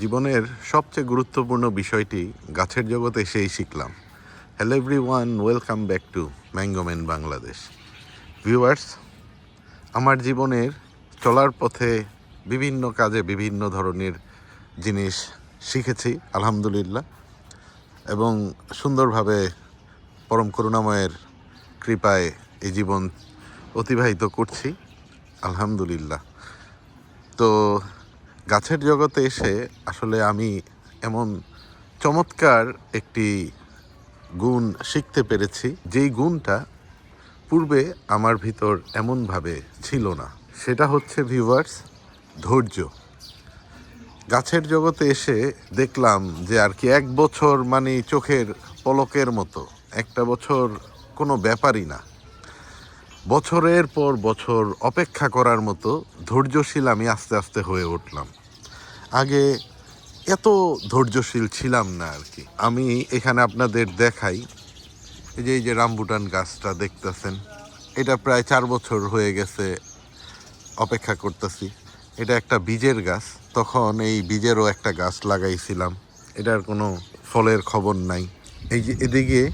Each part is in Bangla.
জীবনের সবচেয়ে গুরুত্বপূর্ণ বিষয়টি গাছের জগতে সেই শিখলাম। Hello everyone welcome back to mango man Bangladesh viewers আমার জীবনের চলার পথে বিভিন্ন কাজে বিভিন্ন ধরনের জিনিস শিখেছি, আলহামদুলিল্লাহ। এবং সুন্দরভাবে পরম করুণাময়ের কৃপায় এই জীবন অতিবাহিত করছি, আলহামদুলিল্লাহ। তো গাছের জগতে এসে আসলে আমি এমন চমৎকার একটি গুণ শিখতে পেরেছি, যেই গুণটা পূর্বে আমার ভিতর এমনভাবে ছিল না। সেটা হচ্ছে ভিউয়ার্স ধৈর্য। গাছের জগতে এসে দেখলাম যে আর কি এক বছর মানে চোখের পলকের মতো। একটা বছর কোনো ব্যাপারই না। বছরের পর বছর অপেক্ষা করার মতো ধৈর্যশীল আমি আস্তে আস্তে হয়ে উঠলাম। আগে এত ধৈর্যশীল ছিলাম না আর কি। আমি এখানে আপনাদের দেখাই। এই যে এই যে রামবুটান গাছটা দেখতেছেন, এটা প্রায় চার বছর হয়ে গেছে অপেক্ষা করতেছি। এটা একটা বীজের গাছ। তখন এই বীজেরও একটা গাছ লাগাইছিলাম। এটার কোনো ফলের খবর নাই। এই যে, এদিকে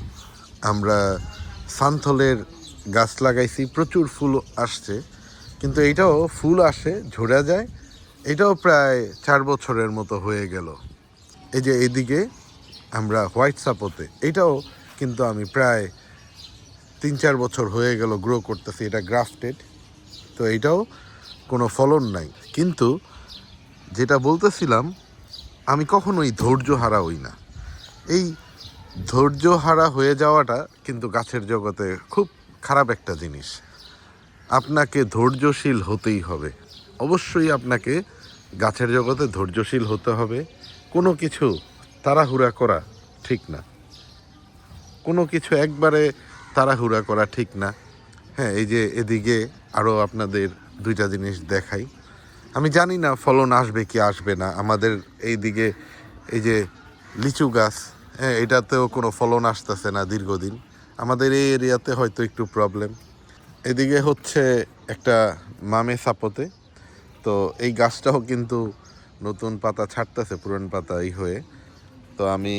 আমরা সান্থলের গাছ লাগাইছি, প্রচুর ফুল আসছে, কিন্তু এইটাও ফুল আসে, ঝরে যায়। এটাও প্রায় চার বছরের মতো হয়ে গেল। এই যে এদিকে আমরা হোয়াইট সাপোতে, এটাও কিন্তু আমি প্রায় তিন চার বছর হয়ে গেল গ্রো করতেছি, এটা গ্রাফটেড। তো এটাও কোনো ফলন নাই। কিন্তু যেটা বলতেছিলাম, আমি কখনোই ধৈর্য হারা হই না। এই ধৈর্য হারা হয়ে যাওয়াটা কিন্তু গাছের জগতে খুব খারাপ একটা জিনিস। আপনাকে ধৈর্যশীল হতেই হবে। অবশ্যই আপনাকে গাছের জগতে ধৈর্যশীল হতে হবে। কোনো কিছু তাড়াহুড়া করা ঠিক না। কোনো কিছু একবারে তাড়াহুড়া করা ঠিক না। হ্যাঁ এই যে এদিকে আরও আপনাদের দুইটা জিনিস দেখাই। আমি জানি না ফলন আসবে কি আসবে না। আমাদের এই দিকে এই যে লিচু গাছ হ্যাঁ এটাতেও কোনো ফলন আসতেছে না দীর্ঘদিন। আমাদের এই এরিয়াতে হয়তো একটু প্রবলেম এদিকে হচ্ছে একটা মামে সাপোতে। তো এই গাছটাও কিন্তু নতুন পাতা ছাড়তেছে, পুরান পাতা এই হয়ে। তো আমি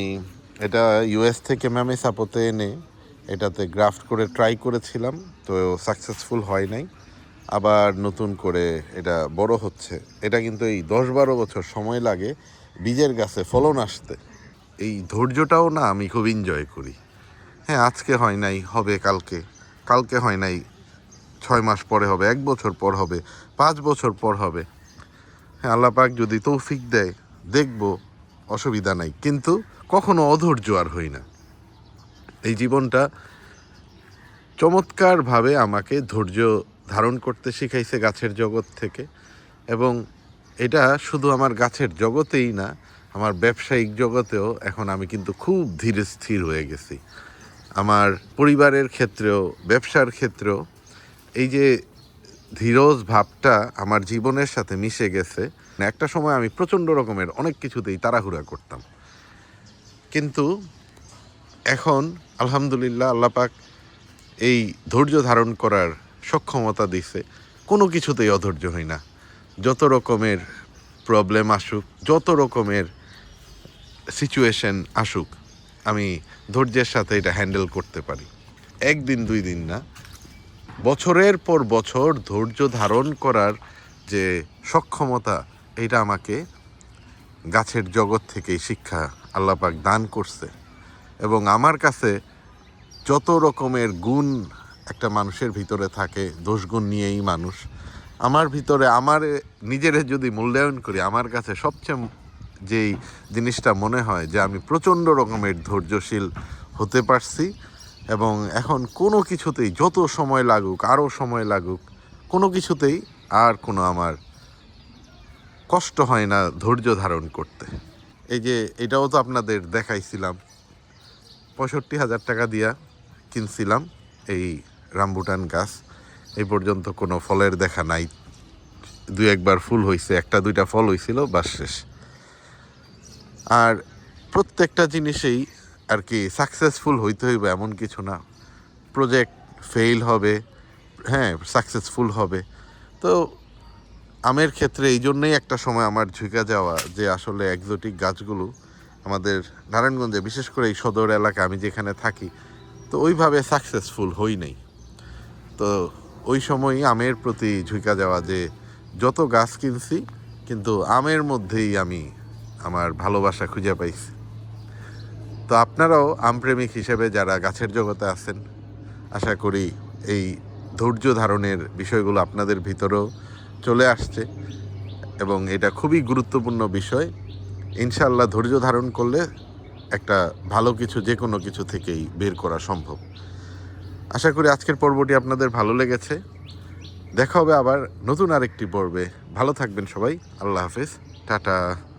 এটা ইউএস থেকে ম্যামে সাপোতে এনে এটাতে গ্রাফট করে ট্রাই করেছিলাম, তো সাকসেসফুল হয় নাই। আবার নতুন করে এটা বড় হচ্ছে। এটা কিন্তু এই দশ বারো বছর সময় লাগে বীজের গাছে ফলন আসতে। এই ধৈর্যটাও না আমি খুব এনজয় করি। হ্যাঁ আজকে হয় নাই, হবে কালকে। কালকে হয় নাই, ছয় মাস পরে হবে, এক বছর পর হবে, পাঁচ বছর পর হবে। হ্যাঁ আল্লাহ পাক যদি তৌফিক দেয়, দেখব, অসুবিধা নাই। কিন্তু কখনো অধৈর্য আর হই না। এই জীবনটা চমৎকারভাবে আমাকে ধৈর্য ধারণ করতে শিখাইছে গাছের জগৎ থেকে। এবং এটা শুধু আমার গাছের জগতেই না, আমার ব্যবসায়িক জগতেও এখন আমি কিন্তু খুব ধীরে স্থির হয়ে গেছি। আমার পরিবারের ক্ষেত্রেও, ব্যবসার ক্ষেত্রেও, এই যে ধীরজ ভাবটা আমার জীবনের সাথে মিশে গেছে, একটা সময় আমি প্রচণ্ড রকমের অনেক কিছুতেই তাড়াহুড়া করতাম। কিন্তু এখন আলহামদুলিল্লাহ আল্লাপাক এই ধৈর্য ধারণ করার সক্ষমতা দিছে, কোনো কিছুতেই অধৈর্য হই না। যত রকমের প্রবলেম আসুক, যত রকমের সিচুয়েশন আসুক, আমি ধৈর্যের সাথে এটা হ্যান্ডেল করতে পারি। একদিন, দুই দিন না। বছরের পর বছর ধৈর্য ধারণ করার যে সক্ষমতা, এটা আমাকে গাছের জগৎ থেকেই শিক্ষা আল্লাপাক দান করছে। এবং আমার কাছে যত রকমের গুণ একটা মানুষের ভিতরে থাকে, দোষগুণ নিয়েই মানুষ, আমার ভিতরে, আমার নিজের যদি মূল্যায়ন করি, আমার কাছে সবচেয়ে যেই জিনিসটা মনে হয় যে আমি প্রচণ্ড রকমের ধৈর্যশীল হতে পারছি এবং এখন কোনো কিছুতেই যত সময় লাগুক, আরও সময় লাগুক, কোনো কিছুতেই আর কোনো আমার কষ্ট হয় না ধৈর্য ধারণ করতে। এই যে এটাও তো আপনাদের দেখাইছিলাম। পঁয়ষট্টি হাজার টাকা দিয়া কিনছিলাম এই রামবুটান গাছ। এই পর্যন্ত কোনো ফলের দেখা নাই। দুই একবার ফুল হয়েছে একটা দুইটা ফল হয়েছিল বাস শেষ। আর প্রত্যেকটা জিনিসেই আর কি সাকসেসফুল হইতে হইবে এমন কিছু না। প্রজেক্ট ফেইল হবে হ্যাঁ সাকসেসফুল হবে। তো আমের ক্ষেত্রে এই জন্যই একটা সময় আমার ঝুঁকা যাওয়া যে আসলে একজোটিক গাছগুলো আমাদের নারায়ণগঞ্জে, বিশেষ করে এই সদর এলাকা আমি যেখানে থাকি, তো ওইভাবে সাকসেসফুল হই নাই। তো ওই সময়ই আমের প্রতি ঝুঁকা যাওয়া যে যত গাছ কিনছি, কিন্তু আমের মধ্যেই আমি আমার ভালোবাসা খুঁজে পাইছি। তো আপনারাও আমপ্রেমিক হিসেবে যারা গাছের জগতে আছেন, আশা করি এই ধৈর্য ধারণের বিষয়গুলো আপনাদের ভিতরেও চলে আসছে এবং এটা খুবই গুরুত্বপূর্ণ বিষয়। ইনশাল্লাহ ধৈর্য ধারণ করলে একটা ভালো কিছু, যে কোনো কিছু থেকেই বের করা সম্ভব। আশা করি আজকের পর্বটি আপনাদের ভালো লেগেছে। দেখা হবে আবার নতুন আরেকটি পর্বে। ভালো থাকবেন সবাই। আল্লাহ হাফেজ। টাটা।